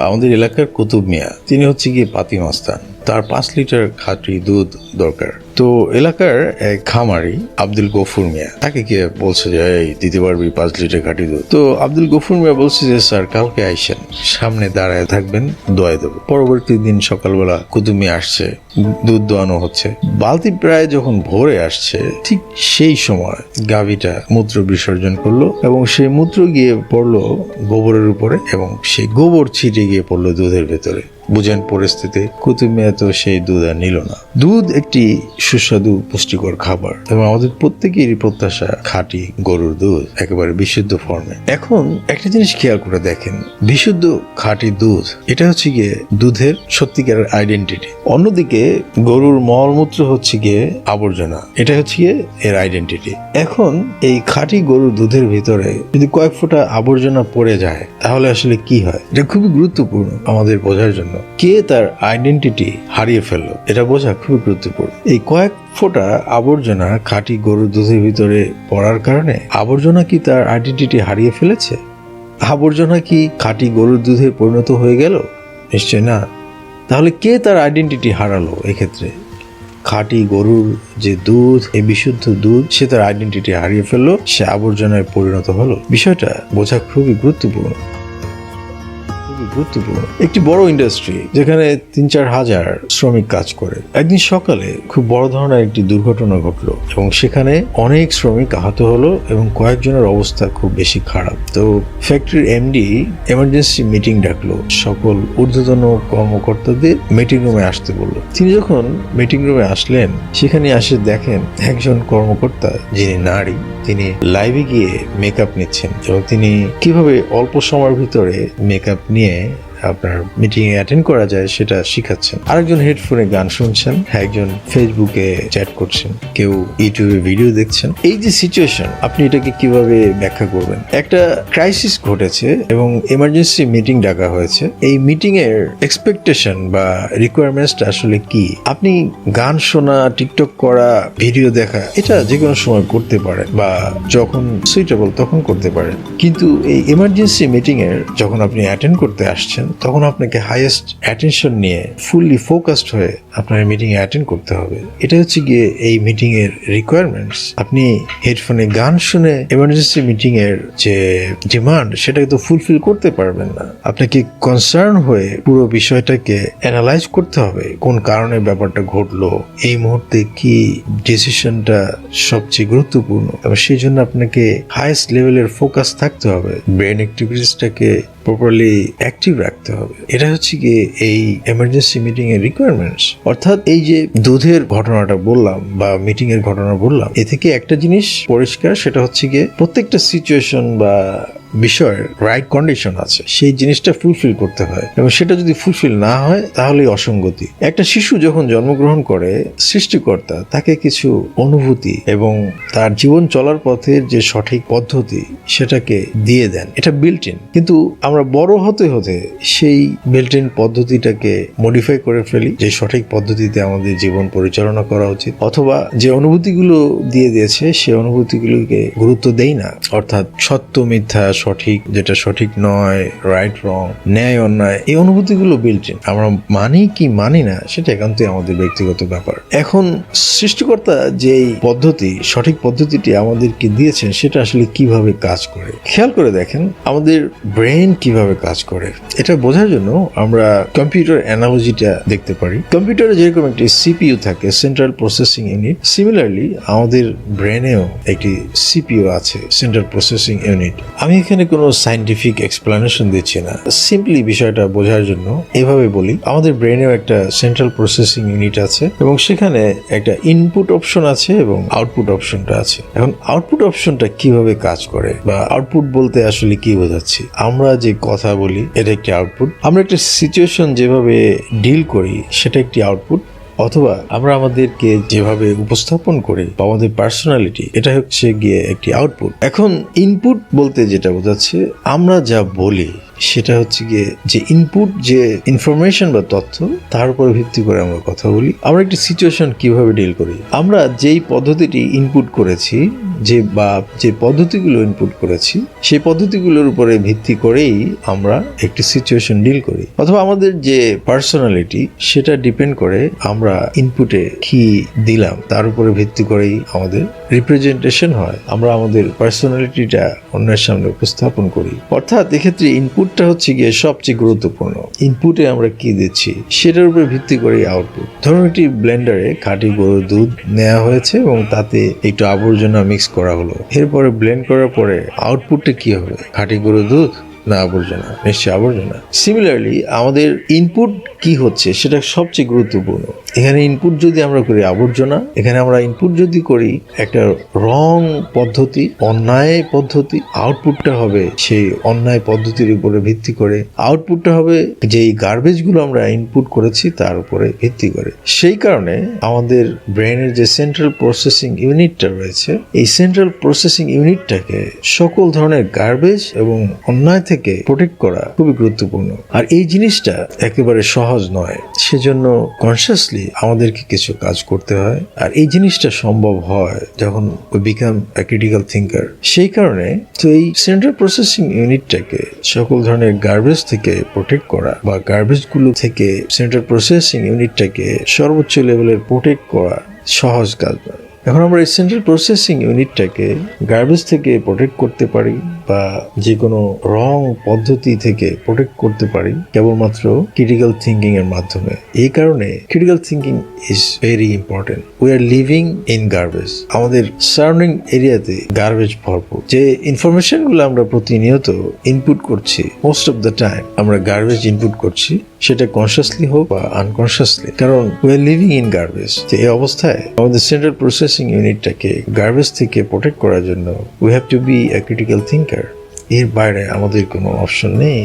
আমাদের এলাকার কুতুব মিয়া তিনি হচ্ছে গিয়ে পাতি মাস্তান তার পাঁচ লিটার খাঁটি দুধ দরকার। তো এলাকার এক খামারি আব্দুল গফুর মিয়া, তাকে গিয়ে বলছে যে, এই, দিতে পারবি পাঁচ লিটার খাঁটি দুধ? তো আব্দুল গফুর মিয়া বলছে যে, স্যার, কালকে আইসেন, সামনে দাঁড়ায় থাকবেন, দোয়াই দেবো। পরবর্তী দিন সকালবেলা কুতুব মিয়া আসছে, দুধ দোয়ানো হচ্ছে। বালতি প্রায় যখন ভোরে আসছে, ঠিক সেই সময় গাভীটা মূত্র বিসর্জন করল এবং সেই মূত্র গিয়ে পড়ল গোবরের উপরে এবং সেই গোবর ছিটে গিয়ে পড়ল দুধের ভেতরে। বুঝেন পরিস্থিতি। কুতুব মিয়া তো সেই দুধ আর নিল না। দুধ একটি সুস্বাদু, পুষ্টিকর খাবার এবং আমাদের প্রত্যেকেরই প্রত্যাশা খাঁটি গরুর দুধ, একেবারে বিশুদ্ধ ফর্মে। এখন একটা জিনিস খেয়াল করে দেখেন, বিশুদ্ধ খাঁটি দুধ, এটা হচ্ছে গিয়ে দুধের সত্যিকারের আইডেন্টিটি অন্যদিকে গরুর মলমূত্র হচ্ছে গিয়ে আবর্জনা, এটা হচ্ছে গিয়ে এর আইডেন্টিটি এখন এই খাঁটি গরুর দুধের ভিতরে যদি কয়েক ফোঁটা আবর্জনা পড়ে যায়, তাহলে আসলে কি হয়? এটা খুবই গুরুত্বপূর্ণ আমাদের বোঝার জন্য। কে তার আইডেন্টিটি হারিয়ে ফেলল, এটা বোঝা খুবই গুরুত্বপূর্ণ। এই কয়েক ফোঁটা আবর্জনা খাঁটি গরুর দুধের ভিতরে পড়ার কারণে আবর্জনা কি তার আইডেন্টিটি হারিয়ে ফেলেছে? আবর্জনা কি খাঁটি গরুর দুধে পরিণত হয়ে গেল? নিশ্চয় না। তাহলে কে তার আইডেন্টিটি হারালো এক্ষেত্রে? খাঁটি গরুর যে দুধ, এই বিশুদ্ধ দুধ সে তার আইডেন্টিটি হারিয়ে ফেলল, সে আবর্জনায় পরিণত হলো। বিষয়টা বোঝা খুবই গুরুত্বপূর্ণ। খুবই গুরুত্বপূর্ণ। একটি বড় ইন্ডাস্ট্রি যেখানে তিন চার হাজার শ্রমিক কাজ করে। একদিন সকালে খুব বড় ধরনের একটি দুর্ঘটনা ঘটলো এবং সেখানে অনেক শ্রমিক আহত হলো এবং কয়েকজনের অবস্থা খুব বেশি খারাপ। তো ফ্যাক্টরির এমডি এমার্জেন্সি মিটিং ডাকলো। সকল ঊর্ধ্বতন কর্মকর্তাদের মিটিং রুমে আসতে বলল। তিনি যখন মিটিং রুমে আসলেন, সেখানে আসে দেখেন একজন কর্মকর্তা যিনি নারী, তিনি লাইভে গিয়ে মেকআপ নিচ্ছেন এবং তিনি কীভাবে অল্প সময়ের ভিতরে মেকআপ নিয়ে ¿eh? আপনার মিটিং এ অ্যাটেন্ড করা যায়, সেটা শিখাচ্ছেন। আরেকজন হেডফোনে গান শুনছেন, একজন ফেসবুকে চ্যাট করছেন, কেউ ইউটিউবে ভিডিও দেখছেন। এই যে সিচুয়েশন আপনি এটাকে কীভাবে ব্যাখ্যা করবেন? একটা ক্রাইসিস ঘটেছে এবং এমার্জেন্সি মিটিং ডাকা হয়েছে। এই মিটিং এর এক্সপেকটেশন বা রিকোয়ারমেন্টসটা আসলে কি? আপনি গান শোনা টিকটক করা ভিডিও দেখা, এটা যে কোনো সময় করতে পারেন বা যখন সুইটেবল তখন করতে পারেন। কিন্তু এই এমার্জেন্সি মিটিং এর যখন আপনি অ্যাটেন্ড করতে আসছেন তখন আপনাকে হাইয়েস্ট অ্যাটেনশন নিয়ে ফুললি ফোকাসড হয়ে আপনার মিটিং এ অ্যাটেন্ড করতে হবে। এটা হচ্ছে গিয়ে এই মিটিং এর রিকোয়ারমেন্টস আপনি হেডফোনে গান শুনে এমার্জেন্সি মিটিং এর যে ডিমান্ড সেটাকে তো ফুলফিল করতে পারবেন না। আপনাকে কনসার্ন হয়ে পুরো বিষয়টাকে অ্যানালাইজ করতে হবে, কোন কারণে ব্যাপারটা ঘটলো, এই মুহূর্তে কি ডিসিশনটা সবচেয়ে গুরুত্বপূর্ণ। এবং সেই জন্য আপনাকে হাইয়েস্ট লেভেলের ফোকাস থাকতে হবে। ব্রেন অ্যাক্টিভিটিসটাকে প্রপারলি অ্যাক্টিভ রাখতে হবে। এটা হচ্ছে কি এই এমার্জেন্সি মিটিং এর রিকোয়ারমেন্টস অর্থাৎ এই যে দুধের ঘটনাটা বললাম বা মিটিং এর ঘটনা বললাম, এ থেকে একটা জিনিস পরিষ্কার, সেটা হচ্ছে গিয়ে প্রত্যেকটা সিচুয়েশন বা বিষয়ের রাইট কন্ডিশন আছে, সেই জিনিসটা ফুলফিল করতে হয়। এবং সেটা যদি ফুলফিল না হয়, তাহলেই অসঙ্গতি। একটা শিশু যখন জন্মগ্রহণ করে, সৃষ্টিকর্তা তাকে কিছু অনুভূতি এবং তার জীবন চলার পথের যে সঠিক পদ্ধতি, সেটাকে দিয়ে দেন। এটা বিল্ট ইন কিন্তু আমরা বড় হতে হতে সেই বিল্ট ইন পদ্ধতিটাকে মডিফাই করে ফেলি, যে সঠিক পদ্ধতিতে আমাদের জীবন পরিচালনা করা উচিত। অথবা যে অনুভূতিগুলো দিয়ে দিয়েছে সেই অনুভূতিগুলোকে গুরুত্ব দেই না। অর্থাৎ সত্য, মিথ্যা সঠিক, যেটা সঠিক নয় রাইট রং ন্যায়, অন্যায়, এই অনুভূতিগুলো বিল্ট ইন আমরা মানি কি মানি না, সেটা একান্তই আমাদের ব্যক্তিগত ব্যাপার। এখন সৃষ্টিকর্তা যেই পদ্ধতি, সঠিক পদ্ধতিটি আমাদেরকে দিয়েছেন, সেটা আসলে কীভাবে কাজ করে? খেয়াল করে দেখেন, আমাদের ব্রেন কীভাবে কাজ করে? এটা বোঝার জন্য আমরা কম্পিউটার অ্যানালজিটা দেখতে পারি। কম্পিউটারে যেরকম একটি সিপিইউ থাকে সেন্ট্রাল প্রসেসিং ইউনিট সিমিলারলি আমাদের ব্রেনেও একটি সিপিইউ আছে সেন্ট্রাল প্রসেসিং ইউনিট আমি এখানে কোনো সাইন্টিফিক এক্সপ্লেনেশন দিচ্ছি না। সিম্পলি বিষয়টা বোঝার জন্য এভাবে বলি, আমাদের ব্রেনেও একটা সেন্ট্রাল প্রসেসিং ইউনিট আছে এবং সেখানে একটা ইনপুট অপশন আছে এবং আউটপুট অপশনটা আছে। এখন আউটপুট অপশনটা কীভাবে কাজ করে বা আউটপুট বলতে আসলে কি বোঝাচ্ছি? আমরা যে কথা বলি, এটা একটি আউটপুট আমরা একটা সিচুয়েশন যেভাবে ডিল করি, সেটা একটি আউটপুট অথবা আমরা আমাদেরকে যেভাবে উপস্থাপন করি বা আমাদের পার্সোনালিটি এটা হচ্ছে গিয়ে একটি আউটপুট এখন ইনপুট বলতে যেটা বোঝাচ্ছে, আমরা যা বলি, সেটা হচ্ছে গিয়ে যে ইনপুট যে ইনফরমেশন বা তথ্য, তার উপর ভিত্তি করে আমরা কথা বলি। আমরা একটি সিচুয়েশন কীভাবে ডিল করি? আমরা যেই পদ্ধতিটি ইনপুট করেছি যে বা যে পদ্ধতিগুলো ইনপুট করেছি, সেই পদ্ধতিগুলোর উপরে ভিত্তি করেই আমরা একটি সিচুয়েশন ডিল করি। অথবা আমাদের যে পার্সোনালিটি সেটা ডিপেন্ড করে আমরা ইনপুটে কি দিলাম, তার উপরে ভিত্তি করেই আমাদের রিপ্রেজেন্টেশন হয়। আমরা আমাদের পার্সোনালিটিটা অন্যের সামনে উপস্থাপন করি। অর্থাৎ এক্ষেত্রে ইনপুটটা হচ্ছে গিয়ে সবচেয়ে গুরুত্বপূর্ণ। ইনপুটে আমরা কি দিচ্ছি, সেটার উপরে ভিত্তি করে আউটপুট ধরুন একটি ব্লেন্ডারে খাঁটি গরুর দুধ নেওয়া হয়েছে এবং তাতে একটু আবর্জনা মিক্স করা হলো। এরপরে ব্লেন্ড করার পরে আউটপুটটা কি হবে? খাঁটি গরুর দুধ না আবর্জনা? নিশ্চয়ই আবর্জনা। সিমিলারলি আমাদের ইনপুট কি হচ্ছে সেটা সবচেয়ে গুরুত্বপূর্ণ। এখানে ইনপুট যদি আমরা করি আবর্জনা, এখানে আমরা ইনপুট যদি করি একটা রং পদ্ধতি, অন্যায় পদ্ধতি আউটপুটটা হবে সেই অন্যায় পদ্ধতির উপরে ভিত্তি করে। আউটপুটটা হবে যেই গার্বেজগুলো আমরা ইনপুট করেছি তার উপরে ভিত্তি করে। সেই কারণে আমাদের ব্রেনের যে সেন্ট্রাল প্রসেসিং ইউনিটটা রয়েছে, এই সেন্ট্রাল প্রসেসিং ইউনিটটাকে সকল ধরনের গার্বেজ এবং অন্যায় থেকে প্রোটেক্ট করা খুবই গুরুত্বপূর্ণ। আর এই জিনিসটা একেবারে সহজ নয়। সেজন্য কনসিয়াসলি আমাদেরকে কিছু কাজ করতে হয়। আর এই জিনিসটা সম্ভব হয় যখন we become a critical thinker সেই কারণে তো এই সেন্ট্রাল প্রসেসিং ইউনিটটাকে সকল ধরনের গার্বেজ থেকে প্রোটেক্ট করা বা গার্বেজগুলো থেকে সেন্ট্রাল প্রসেসিং ইউনিটটাকে সর্বোচ্চ লেভেলের প্রোটেক্ট করা সহজ কাজ এখন আমরা এই সেন্ট্রাল প্রসেসিং ইউনিটটাকে গার্বেজ থেকে প্রোটেক্ট করতে পারি। বা যে কোনো রং পদ্ধতি থেকে প্রোটেক্ট করতে পারি কেবলমাত্র ক্রিটিক্যাল থিঙ্কিং এর মাধ্যমে। এই কারণে critical thinking is very important we are living in garbage আমাদের সারাউন্ডিং এরিয়াতে গার্বেজ ভরপুর। যে ইনফরমেশনগুলো আমরা প্রতিনিয়ত ইনপুট করছি মোস্ট অফ দ্য টাইম আমরা গার্বেজ ইনপুট করছি, সেটা কনসিয়াসলি হোক বা আনকনসিয়াসলি কারণ we are living in garbage তো এই অবস্থায় আমাদের সেন্ট্রাল প্রসেসিং ইউনিটটাকে গার্বেজ থেকে প্রোটেক্ট করার জন্য we have to be a critical thinker এর বাইরে আমাদের কোনো অপশন নেই।